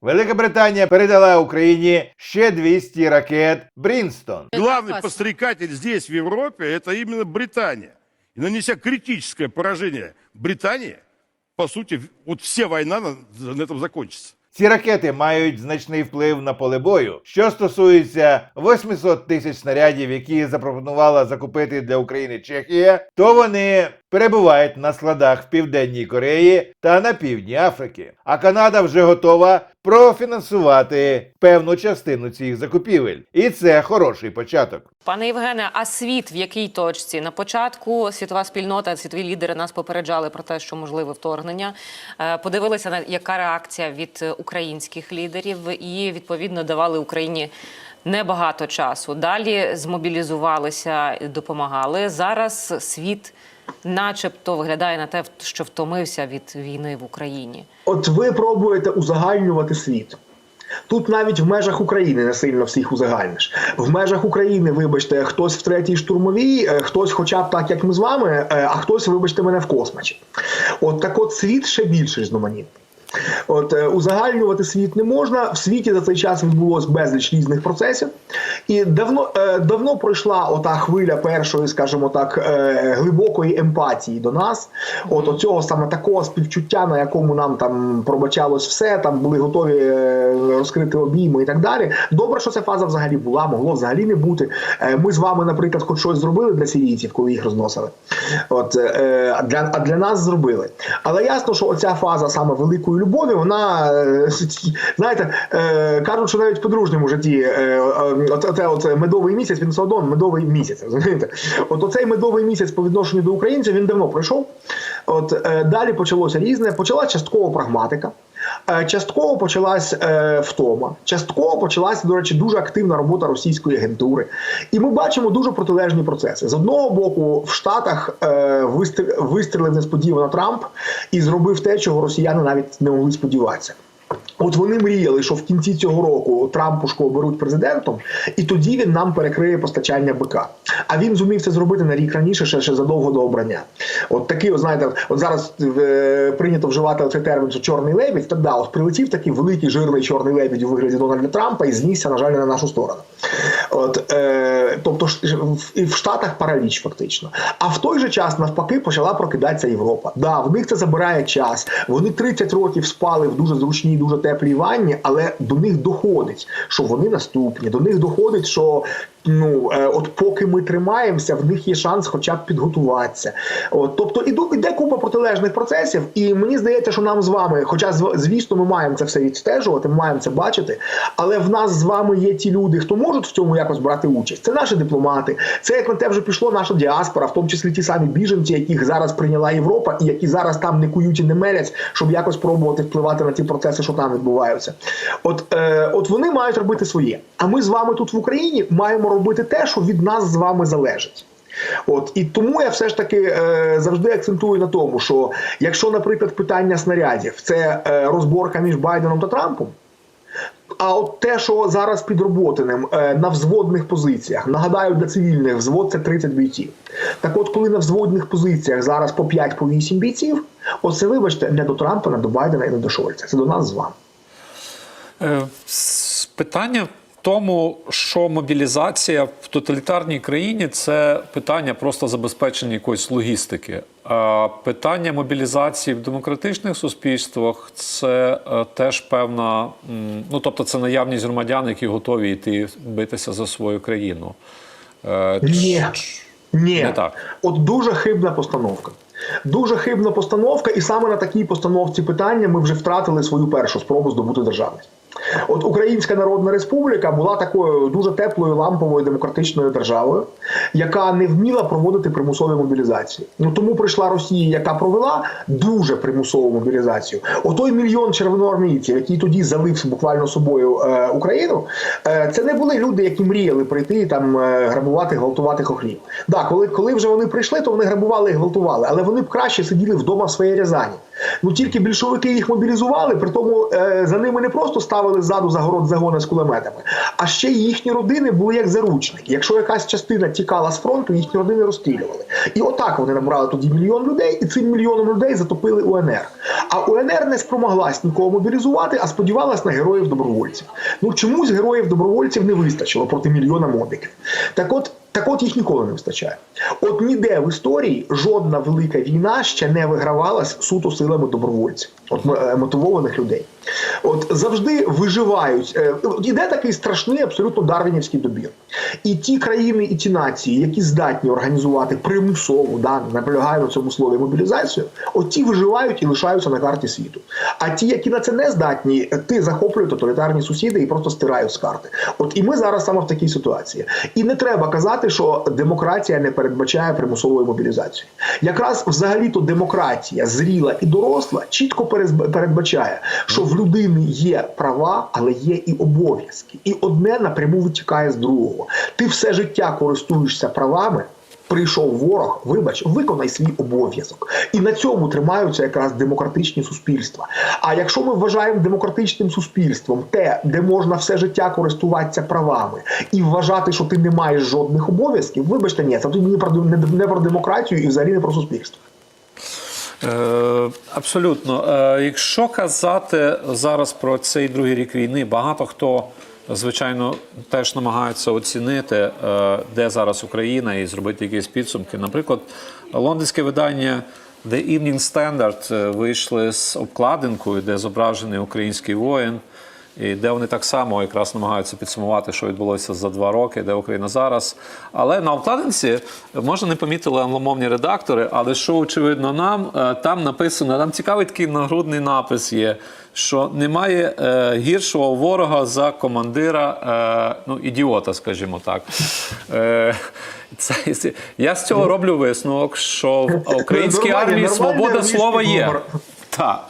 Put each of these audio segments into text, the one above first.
Велика Британія передала Україні ще 200 ракет Брінстон. Главный Опасно. подстрекатель здесь, в Европе, это именно Британия. И нанеся критическое поражение Британии, по сути, в- вот вся война на, на этом закончится. Ці ракети мають значний вплив на поле бою. Що стосується 800 тисяч снарядів, які запропонувала закупити для України Чехія, то вони перебувають на складах в південній Кореї та на півдні Африки. А Канада вже готова профінансувати певну частину цих закупівель, і це хороший початок. Пане Євгене, а світ в якій точці? На початку світова спільнота, світові лідери нас попереджали про те, що можливе вторгнення. Е, Подивилися на яка реакція від українських лідерів, і відповідно давали Україні небагато часу. Далі змобілізувалися, допомагали. Зараз світ, начебто, виглядає на те, що втомився від війни в Україні. От ви пробуєте узагальнювати світ. Тут навіть в межах України не сильно всіх узагальниш. В межах України, вибачте, хтось в третій штурмовій, е, хтось, хоча б так, як ми з вами, е, а хтось, вибачте, мене в космосі. От так от світ ще більше різноманітний. От е, узагальнювати світ не можна. В світі за цей час відбулось безліч різних процесів, і давно е, давно пройшла ота хвиля першої, скажімо так, е, глибокої емпатії до нас. От оцього саме такого співчуття, на якому нам там пробачалось все, там були готові розкрити обійми і так далі. Добре, що ця фаза взагалі була, могло взагалі не бути. Ми з вами, наприклад, хоч щось зробили для сирійців, коли їх розносили. От а для а для нас зробили. Але ясно, що оця фаза саме великої любові, вона е, знаєте, е, кажуть, що навіть в подружньому житті е, оце, оце медовий місяць, він все одно медовий місяць. Розумієте? От оцей медовий місяць по відношенню до українців він давно пройшов. От далі почалося різне. Почала частково прагматика. Е, Частково почалась е, втома, частково почалась, до речі, дуже активна робота російської агентури. І ми бачимо дуже протилежні процеси. З одного боку, в Штатах е, вистр- вистрілив несподівано Трамп і зробив те, чого росіяни навіть не могли сподіватися. От вони мріяли, що в кінці цього року Трампушку оберуть президентом, і тоді він нам перекриє постачання БК. А він зумів це зробити на рік раніше, ще, ще задовго до обрання. От такий, от, знаєте, от зараз е, прийнято вживати цей термін, що чорний лебідь. Так да, от прилетів такий великий жирний чорний лебідь у вигляді Дональда Трампа і знісся, на жаль, на нашу сторону. От, е, тобто в- в Штатах параліч фактично. А в той же час навпаки почала прокидатися Європа. Да, в них це забирає час. Вони 30 років спали в дуже зручній, дуже теплій ванні, але до них доходить, що вони наступні. До них доходить, що ну е, от поки ми тримаємося, в них є шанс, хоча б підготуватися. От, тобто іду іде купа протилежних процесів, і мені здається, що нам з вами, хоча звісно, ми маємо це все відстежувати, ми маємо це бачити, але в нас з вами є ті люди, хто можуть в цьому якось брати участь. Це наші дипломати, це як на те вже пішло наша діаспора, в тому числі ті самі біженці, яких зараз прийняла Європа, і які зараз там не кують і не мерять, щоб якось пробувати впливати на ті процеси, що там відбуваються. От, е, от вони мають робити своє. А ми з вами тут в Україні маємо робити те, що від нас з вами залежить. От і тому я все ж таки е, завжди акцентую на тому, що якщо, наприклад, питання снарядів це е, розборка між Байденом та Трампом. А от те, що зараз під Роботиним е, на взводних позиціях, нагадаю, для цивільних взвод це 30 бійців. Так от, коли на взводних позиціях зараз по 5 по 8 бійців, оце вибачте не до Трампа, не до Байдена і не до Шольца. Це до нас з вами. Е, Питання тому, що мобілізація в тоталітарній країні це питання просто забезпечення якоїсь логістики. А питання мобілізації в демократичних суспільствах це е, теж певна, ну тобто це наявність громадян, які готові йти битися за свою країну. Е, Ні. Ні, Не так. от дуже хибна постановка. Дуже хибна постановка, і саме на такій постановці питання ми вже втратили свою першу спробу здобути державність. От Українська Народна Республіка була такою дуже теплою ламповою демократичною державою, яка не вміла проводити примусові мобілізації. Ну тому прийшла Росія, яка провела дуже примусову мобілізацію. Отой мільйон червоноармійців, який тоді залив буквально собою е, Україну, е, це не були люди, які мріяли прийти там е, грабувати, гвалтувати хохлів. Да, коли, коли вже вони прийшли, то вони грабували і гвалтували, але вони б краще сиділи вдома в своїй Рязані. Ну тільки більшовики їх мобілізували, при тому е, за ними не просто ставили ззаду загород загони з кулеметами, а ще їхні родини були як заручники. Якщо якась частина тікала з фронту, їхні родини розстрілювали. І отак вони набрали тоді мільйон людей, і цим мільйоном людей затопили УНР. А УНР не спромоглась нікого мобілізувати, а сподівалась на героїв добровольців. Ну чомусь героїв добровольців не вистачило проти мільйона модиків. Так от. Так от їх ніколи не вистачає. От ніде в історії жодна велика війна ще не вигравалась суто силами добровольців, от е, мотивованих людей. От завжди виживають. Е, Іде такий страшний, абсолютно дарвінівський добір. І ті країни, і ті нації, які здатні організувати примусову, да, наполягаю на цьому слові мобілізацію, от ті виживають і лишаються на карті світу. А ті, які на це не здатні, ти захоплюють тоталітарні сусіди і просто стирають з карти. От і ми зараз саме в такій ситуації. І не треба казати, що демократія не передбачає примусової мобілізації. Якраз взагалі-то демократія зріла і доросла чітко передбачає, що в людини є права, але є і обов'язки. І одне напряму витікає з другого. Ти все життя користуєшся правами. Прийшов ворог, вибач, виконай свій обов'язок, і на цьому тримаються якраз демократичні суспільства. А якщо ми вважаємо демократичним суспільством те, де можна все життя користуватися правами і вважати, що ти не маєш жодних обов'язків, вибачте, ні, це тоді не про не про демократію і взагалі не про суспільство. Е, абсолютно. Е, якщо казати зараз про цей другий рік війни, багато хто. Звичайно, теж намагається оцінити, е, де зараз Україна, і зробити якісь підсумки. Наприклад, лондонське видання The Evening Standard вийшли з обкладинкою, де зображений український воїн, і де вони так само якраз намагаються підсумувати, що відбулося за два роки, де Україна зараз. Але на обкладинці може не помітили англомовні редактори, але що очевидно нам е, там написано, там цікавий такий нагрудний напис є. Що немає е, гіршого ворога за командира, е, ну ідіота, скажімо так. Е, це, це- я з цього роблю висновок, що в українській армії свобода слова є. Так.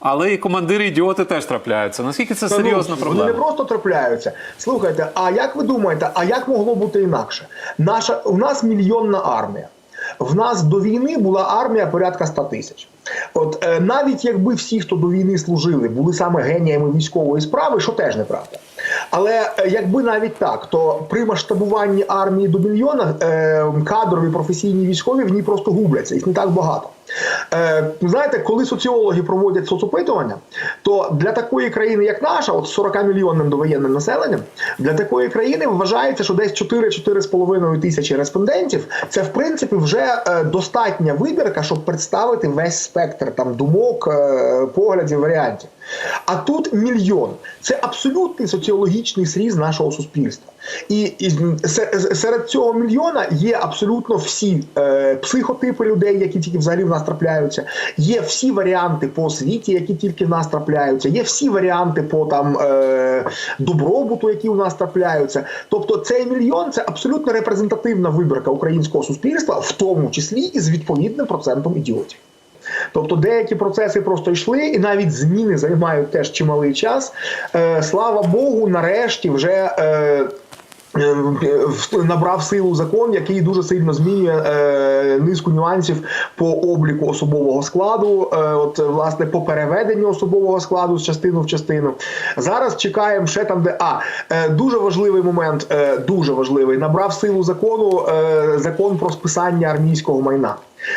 Але і командири ідіоти теж трапляються. Наскільки це ну, серйозна Вони не просто трапляються. Слухайте, а як ви думаєте, а як могло бути інакше? Наша у нас мільйонна армія. В нас до війни була армія порядка 100 тисяч. От е, навіть якби всі, хто до війни служили, були саме геніями військової справи, що теж неправда. Але е, якби навіть так, то при масштабуванні армії до мільйона е, кадрові професійні військові в ній просто губляться, їх не так багато. Е, знаєте, коли соціологи проводять соцопитування, то для такої країни, як наша, от з 40 мільйонним довоєнним населенням, для такої країни вважається, що десь 4-4,5 тисячі респондентів це в принципі вже е, достатня вибірка, щоб представити весь спектр там думок, е, поглядів, варіантів. А тут мільйон. Це абсолютний соціологічний сріз нашого суспільства. І, і серед цього мільйона є абсолютно всі е, психотипи людей, які тільки взагалі в нас трапляються. Є всі варіанти по освіті, які тільки в нас трапляються. Є всі варіанти по там е, добробуту, які у нас трапляються. Тобто, цей мільйон це абсолютно репрезентативна вибірка українського суспільства, в тому числі і з відповідним процентом ідіотів. Тобто деякі процеси просто йшли, і навіть зміни займають теж чималий час. Е, слава Богу, нарешті вже. Е, Набрав силу закон, який дуже сильно змінює е, низку нюансів по обліку особового складу, е, от власне по переведенню особового складу з частину в частину. Зараз чекаємо ще там, де а е, дуже важливий момент, е, дуже важливий. Набрав силу закону е, закон про списання армійського майна.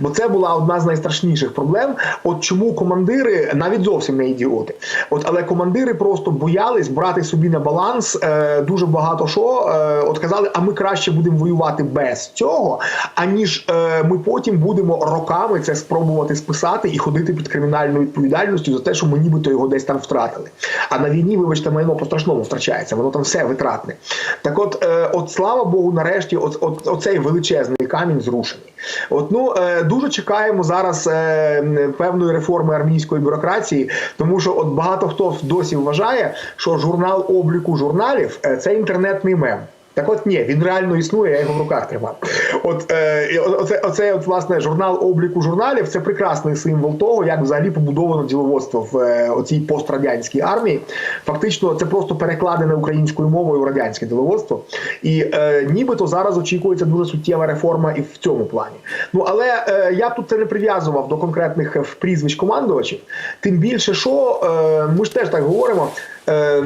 Бо це була одна з найстрашніших проблем. От чому командири навіть зовсім не ідіоти. От але командири просто боялись брати собі на баланс е, дуже багато що. Е, от казали, а ми краще будемо воювати без цього, аніж е, ми потім будемо роками це спробувати списати і ходити під кримінальною відповідальністю за те, що ми нібито його десь там втратили. А на війні, вибачте, майно по страшному втрачається, воно там все витратне. Так, от, е, от слава Богу, нарешті, от, от, оцей величезний камінь зрушений. От ну е, дуже чекаємо зараз е, певної реформи армійської бюрократії, тому що от багато хто досі вважає, що журнал обліку журналів е, це інтернетний мем. Так от ні, він реально існує, я його в руках тримав. От е, оце, оце от, власне журнал обліку журналів це прекрасний символ того, як взагалі побудовано діловодство в е, оцій пострадянській армії. Фактично, це просто перекладене українською мовою радянське діловодство. І е, нібито зараз очікується дуже суттєва реформа і в цьому плані. Ну але е, я тут це не прив'язував до конкретних е, прізвищ командувачів. Тим більше, що е, ми ж теж так говоримо. Е,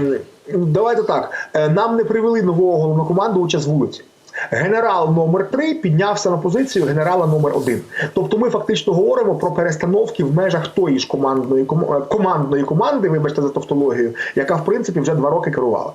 давайте так. Е, нам не привели нового головнокомандувача з вулиці. Генерал номер 3 піднявся на позицію генерала номер 1 Тобто ми фактично говоримо про перестановки в межах тої ж командної е, командної команди, вибачте за тавтологію, яка в принципі вже два роки керувала.